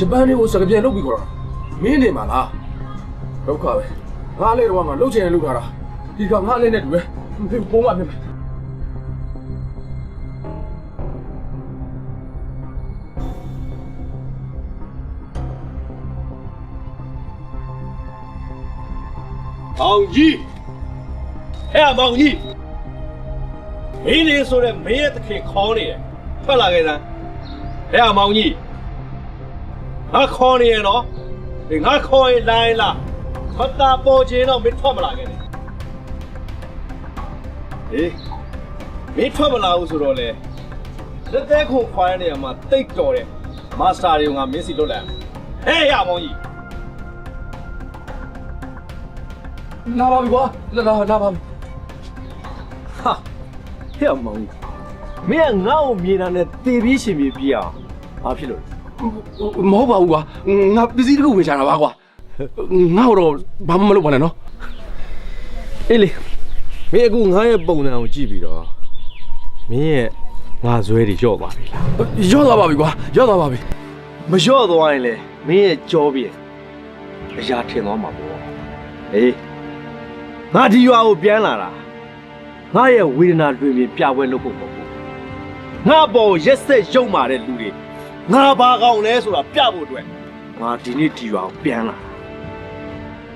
ဂျပန်တွေကိုစကပြန်လုပ်ပြီးခေါ်တာမင်းနေမှာလားဒုက္ခပဲငါလေးတော့ငါလှုပ်ချင်တယ်လှုပ်ထားတာဒီကငါလေးနဲ့တူပဲပုံမှန်ဖြစ်မယ်မောင်ကြီးဟဲ့မောင်ကြီးမင်းလေးဆိုတဲ့မင်းရဲ့သခင်ခေါင်းနေတယ်ထွက်လာခဲ့စမ်းဟဲ့မောင်ကြီး ငါခေါ်နေရနော်ဒီငါခေါ်ရင်လိုင်းလားမတာပေါ်ခြင်းတော့မင်းထွက်မလာခဲ့နဲ့ဟေးမင်းထွက်မလာဘူးဆိုတော့လေလက်သေးခုခွာရနေရမှာတိတ်တော်တယ်မာစတာတွေကငါမင်းစီလွတ်လိုက်ဟဲ့ရမောင်ကြီးလာပါပြီကွာလာလာလာပါပြီဟာဟဲ့မောင်ကြီးမင်းကငါ့ကိုမြင်တာနဲ့တေပြီးရှင်ပြေပြအောင်ဘာဖြစ်လို့ မဟုတ်ပါဘူးကွာငါပစ္စည်းတစ်ခုဝေချတာပါကွာငါ့တော့ဘာမှမလုပ်ပါနဲ့နော်အေးလေမင်းအခုငါရဲ့ပုံစံကိုကြည့်ပြီးတော့မင်းရဲ့ငါဇွဲတွေကြော့သွားပြီလားရော့သွားပါပြီကွာရော့သွားပါပြီမကြော့သွားရင်လေမင်းရဲ့ကြောပြည့်အရာထင်သွားမှာပေါ့အေးငါဒီရွာကိုပြန်လာတာငါရဲ့ဝေဒနာတွေမြင်ပြပွဲလုပ်ဖို့မဟုတ်ဘူးငါပေါ်ရက်ဆက်ရုံမာတဲ့လူတွေ ငါဘာကောင်လဲဆိုတာပြဖို့အတွက်ငါဒီနေ့ဒီရွာကိုပြန်လာတာ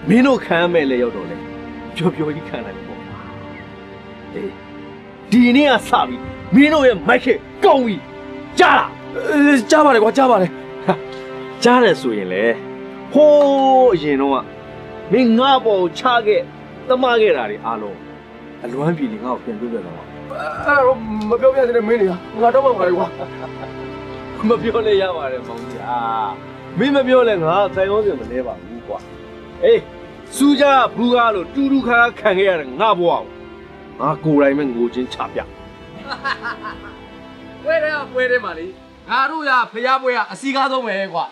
မင်းတို့ခံရမဲ့လေရောက်တော့လေပျော်ပျော်ကြီးခံနိုင်ပေါ့အေးဒီနေ့ကစပြီမင်းတို့ရဲ့မိုက်ခက်ကောင်းပြီကြားလားအဲကြားပါတယ်ကွာကြားပါတယ်ဟာကြားတယ်ဆိုရင်လေဟိုးအရင်တော့ကမင်းငါ့ဘောကိုချခဲ့တမခဲ့တာတွေအားလုံးအလွမ်းပြည်နေငါ့ကိုပြန်ပြပြတော့အဲ့တော့မပြောပြသေးတဲ့မင်းတွေကငါတော့မှမလာဘူးကွာ မပြောလဲရပါတယ်မောင်ကြီးအာမင်းမပြောလဲငါဆိုင်ရောစင်မလဲပါဘူးကွာအေးစူးကြဘူးကားလို့တူတူခါခါခံခဲ့ရတဲ့ငါဘဝကိုငါကိုယ်တိုင်ပဲငိုချင်းချပြပွဲတဲ့ပွဲတဲ့မှာလေငါတို့ရဖျားပွဲကအစီကားဆုံးပဲကွာ